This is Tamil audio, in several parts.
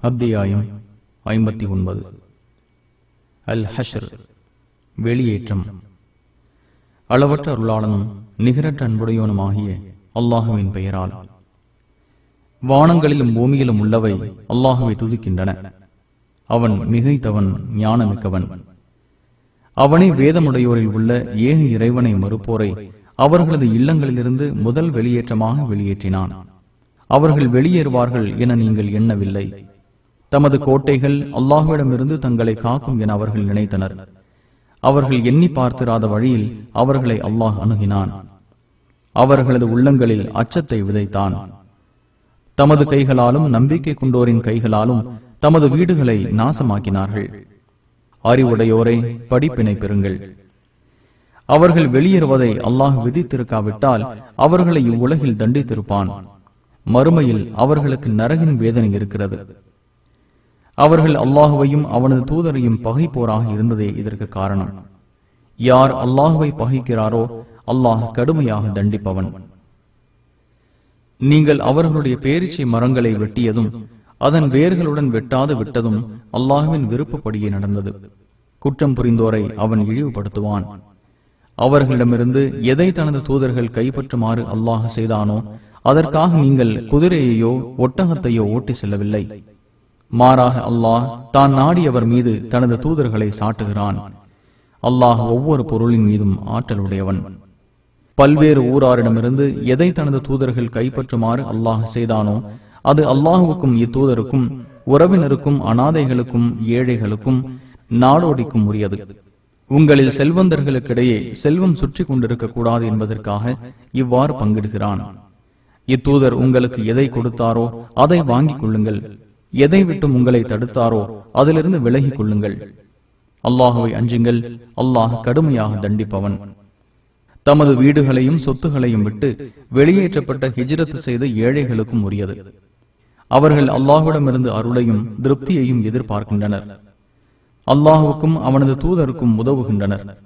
அத்தியாயம் ஐம்பத்தி ஒன்பது. அல் ஹஷர் வெளியேற்றம். அளவற்ற அருளாளனும் நிகரற்ற அன்புடையவனுமாகிய அல்லாஹுவின் பெயரால். வானங்களிலும் பூமியிலும் உள்ளவை அல்லாஹுவை துதிக்கின்றன. அவன் மிகைத்தவன் ஞானமிக்கவன். அவனே வேதமுடையோரில் உள்ள ஏக இறைவனை மறுப்போரை அவர்களது இல்லங்களிலிருந்து முதல் வெளியேற்றமாக வெளியேற்றினான். அவர்கள் வெளியேறுவார்கள் என நீங்கள் எண்ணவில்லை. தமது கோட்டைகள் அல்லாஹுவிடமிருந்து தங்களை காக்கும் என அவர்கள் நினைத்தனர். அவர்கள் எண்ணி பார்த்திராத வழியில் அவர்களை அல்லாஹ் அணுகினான். அவர்களது உள்ளங்களில் அச்சத்தை விதைத்தான். தமது கைகளாலும் நம்பிக்கை கொண்டோரின் கைகளாலும் தமது வீடுகளை நாசமாக்கினார்கள். அறிவுடையோரை படிப்பினை பெறுங்கள். அவர்கள் வெளியேறுவதை அல்லாஹ் விதித்திருக்காவிட்டால் அவர்களை இவ்வுலகில் தண்டித்திருப்பான். மறுமையில் அவர்களுக்கு நரகின் வேதனை இருக்கிறது. அவர்கள் அல்லாஹுவையும் அவனது தூதரையும் பகைப்போராக இருந்ததே இதற்கு காரணம். யார் அல்லாஹுவை பகைக்கிறாரோ அல்லாஹ் கடுமையாக தண்டிப்பவன். நீங்கள் அவர்களுடைய பேரிச்சை மரங்களை வெட்டியதும் அதன் வேர்களுடன் வெட்டாது விட்டதும் அல்லாஹுவின் விருப்பப்படியே நடந்தது. குற்றம் புரிந்தோரை அவன் இழிவுபடுத்துவான். அவர்களிடமிருந்து எதை தனது தூதர்கள் கைப்பற்றுமாறு அல்லாஹ் செய்தானோ அதற்காக நீங்கள் குதிரையையோ ஒட்டகத்தையோ ஓட்டி செல்லவில்லை. மாறாக அல்லாஹ் தான் நாடியவர் மீது தனது தூதர்களை சாட்டுகிறான். அல்லாஹ் ஒவ்வொரு பொருளின் மீதும் ஆற்றலுடையவன் பல்வேறு ஊராரிடமிருந்து எதை தனது தூதர்கள் கைப்பற்றுமாறு அல்லாஹ் செய்தானோ அது அல்லாஹுவுக்கும் இத்தூதருக்கும் உறவினருக்கும் அனாதைகளுக்கும் ஏழைகளுக்கும் நாடோடிக்கும் உரியது. உங்களில் செல்வந்தர்களுக்கிடையே செல்வம் சுற்றி கொண்டிருக்க கூடாது என்பதற்காக இவ்வாறு பங்கிடுகிறான். இத்தூதர் உங்களுக்கு எதை கொடுத்தாரோ அதை வாங்கிக் கொள்ளுங்கள். எதை விட்டும் உங்களை தடுத்தாரோ அதிலிருந்து விலகிக் கொள்ளுங்கள். அல்லாஹுவை அஞ்சுங்கள். அல்லாஹ் கடுமையாக தண்டிப்பவன். தமது வீடுகளையும் சொத்துகளையும் விட்டு வெளியேற்றப்பட்ட ஹிஜ்ரத் செய்த ஏழைகளுக்கும் உரியது. அவர்கள் அல்லாஹுவிடமிருந்து அருளையும் திருப்தியையும் எதிர்பார்க்கின்றனர். அல்லாஹுக்கும் அவனது தூதருக்கும் உதவுகின்றனர்.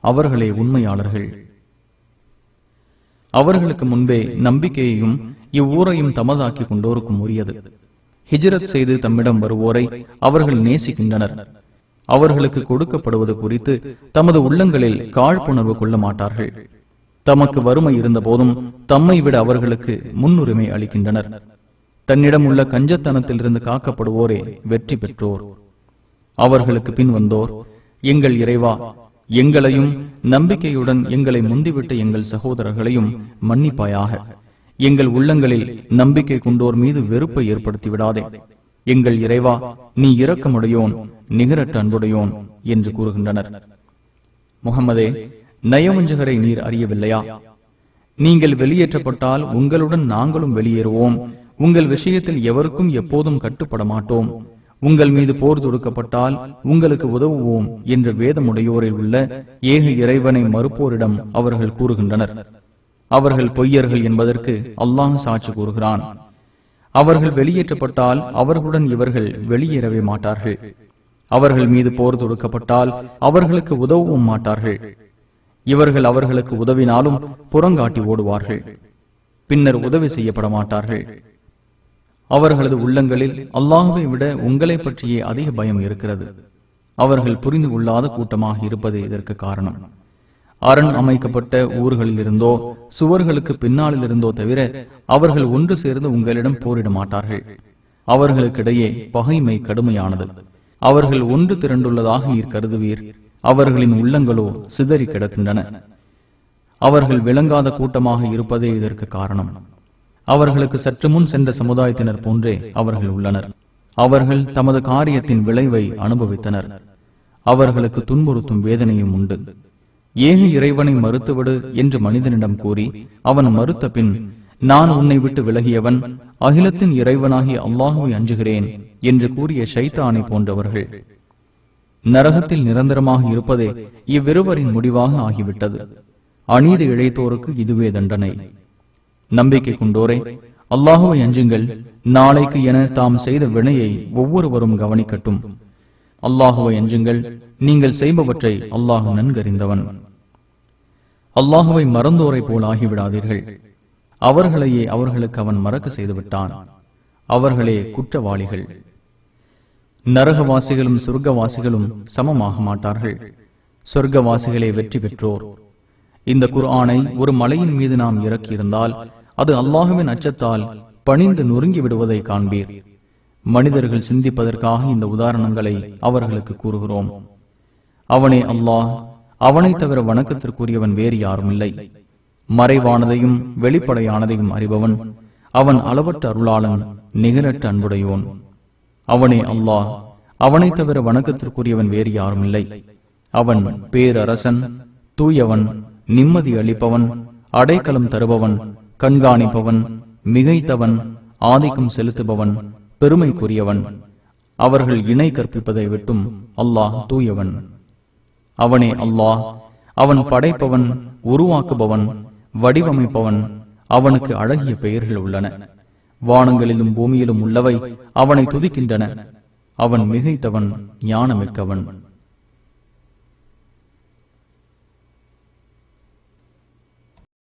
அவர்களே உண்மையாளர்கள். அவர்களுக்கு முன்பே நம்பிக்கையையும் இவ்வூரையும் தமதாக்கி கொண்டோருக்கும் உரியது. ஹிஜரத் செய்து தம்மிடம் வருவோரை அவர்கள் நேசிக்கின்றனர். அவர்களுக்கு கொடுக்கப்படுவது குறித்து தமது உள்ளங்களில் காழ்ப்புணர்வு கொள்ள மாட்டார்கள். தமக்கு வறுமை இருந்த போதும் தம்மை விட அவர்களுக்கு முன்னுரிமை அளிக்கின்றனர். தன்னிடம் உள்ள கஞ்சத்தனத்திலிருந்து காக்கப்படுவோரே வெற்றி பெற்றோர். அவர்களுக்கு பின் வந்தோர் எங்கள் இறைவா எங்களையும் நம்பிக்கையுடன் எங்களை முந்திவிட்ட எங்கள் சகோதரர்களையும் மன்னிப்பாயாக. எங்கள் உள்ளங்களில் நம்பிக்கை கொண்டோர் மீது வெறுப்பை ஏற்படுத்தி விடாதே. எங்கள் இறைவா நீ இரக்கமுடையோன் நிகரட்ட அன்புடையோன் என்று கூறுகின்றனர். முகமதே நயவஞ்சகரை நீர் அறியவில்லையா? நீங்கள் வெளியேற்றப்பட்டால் உங்களுடன் நாங்களும் வெளியேறுவோம். உங்கள் விஷயத்தில் எவருக்கும் எப்போதும் கட்டுப்பட மாட்டோம் உங்கள் மீது போர் தொடுக்கப்பட்டால் உங்களுக்கு உதவுவோம் என்று வேதமுடையோரில் உள்ள ஏக இறைவனை மறுப்போரிடம் அவர்கள் கூறுகின்றனர். அவர்கள் பொய்யர்கள் என்பதற்கு அல்லாஹ் சாட்சி கூறுகிறான். அவர்கள் வெளியேற்றப்பட்டால் அவர்களுடன் இவர்கள் வெளியேறவே மாட்டார்கள். அவர்கள் மீது போர் தொடுக்கப்பட்டால் அவர்களுக்கு உதவவும் மாட்டார்கள். இவர்கள் அவர்களுக்கு உதவினாலும் புறங்காட்டி ஓடுவார்கள். பின்னர் உதவி செய்யப்பட மாட்டார்கள். அவர்களது உள்ளங்களில் அல்லாஹுவை விட உங்களை பற்றியே அதிக பயம் இருக்கிறது. அவர்கள் புரிந்து கொள்ளாத கூட்டமாக இருப்பதே இதற்கு காரணம். அரண் அமைக்கப்பட்ட ஊர்களில் இருந்தோ சுவர்களுக்கு பின்னாலிருந்தோ இருந்தோ தவிர அவர்கள் ஒன்று சேர்ந்து உங்களிடம் போரிட மாட்டார்கள். அவர்களுக்கிடையே பகைமை கடுமையானது. அவர்கள் ஒன்று திரண்டுள்ளதாக நீர் கருதுவீர். அவர்களின் உள்ளங்களோ சிதறி கிடக்கின்றன. அவர்கள் விளங்காத கூட்டமாக இருப்பதே இதற்கு காரணம். அவர்களுக்கு சற்று முன் சென்ற சமுதாயத்தினர் போன்றே அவர்கள் உள்ளனர். அவர்கள் தமது காரியத்தின் விளைவை அனுபவித்தனர். அவர்களுக்கு துன்புறுத்தும் வேதனையும் உண்டு. ஏக இறைவனை மறுத்துவிடு என்று மனிதனிடம் கூறி அவன் மறுத்த பின் நான் உன்னை விட்டு விலகியவன் அகிலத்தின் இறைவனாகி அல்லாஹுவை அஞ்சுகிறேன் என்று கூறிய ஷைத்தானை போன்றவர்கள். நரகத்தில் நிரந்தரமாக இருப்பதே இவ்விருவரின் முடிவாக ஆகிவிட்டது. அநீதி இழைத்தோருக்கு இதுவே தண்டனை. நம்பிக்கை கொண்டோரே அல்லாஹுவை அஞ்சுங்கள் நாளைக்கு என தாம் செய்த வினையை ஒவ்வொருவரும் கவனிக்கட்டும். அல்லாஹுவை அஞ்சுங்கள் நீங்கள் செய்பவற்றை அல்லாஹு நன்கறிந்தவன். அல்லாஹுவை மறந்தோரை போல் ஆகிவிடாதீர்கள். அவர்களையே அவர்களுக்கு அவன் மறக்க செய்து விட்டான் அவர்களே குற்றவாளிகள். நரகவாசிகளும் சொர்க்கவாசிகளும் சமமாக மாட்டார்கள். சொர்க்கவாசிகளே வெற்றி பெற்றோர். இந்த குர்ஆனை ஒரு மலையின் மீது நாம் இறக்கியிருந்தால் அது அல்லாஹுவின் அச்சத்தால் பணிந்து நொறுங்கி விடுவதை காண்பீர். மனிதர்கள் சிந்திப்பதற்காக இந்த உதாரணங்களை அவர்களுக்கு கூறுகிறோம். அவனே அல்லாஹ் அவனை தவிர வணக்கத்திற்குரியவன் வேறு யாரும் இல்லை மறைவானதையும் வெளிப்படையானதையும் அறிபவன் அவன் அளவற்ற அருளாளன் நிகரற்ற அன்புடையோன் அவனே அல்லாஹ் அவனை தவிர வணக்கத்திற்குரியவன் வேறு யாரும் இல்லை அவன் பேரரசன் தூயவன் நிம்மதி அளிப்பவன் அடைக்கலம் தருபவன் கண்காணிப்பவன் மிகைத்தவன் ஆதிக்கம் செலுத்துபவன் பெருமைக்குரியவன். அவர்கள் இணை கற்பிப்பதை விட்டும் அல்லாஹ் தூயவன். அவனே அல்லாஹ். அவன் படைப்பவன் உருவாக்குபவன் வடிவமைப்பவன். அவனுக்கு அழகிய பெயர்கள் உள்ளன. வானங்களிலும் பூமியிலும் உள்ளவை அவனை துதிக்கின்றன. அவன் மிகைத்தவன் ஞானமிக்கவன்.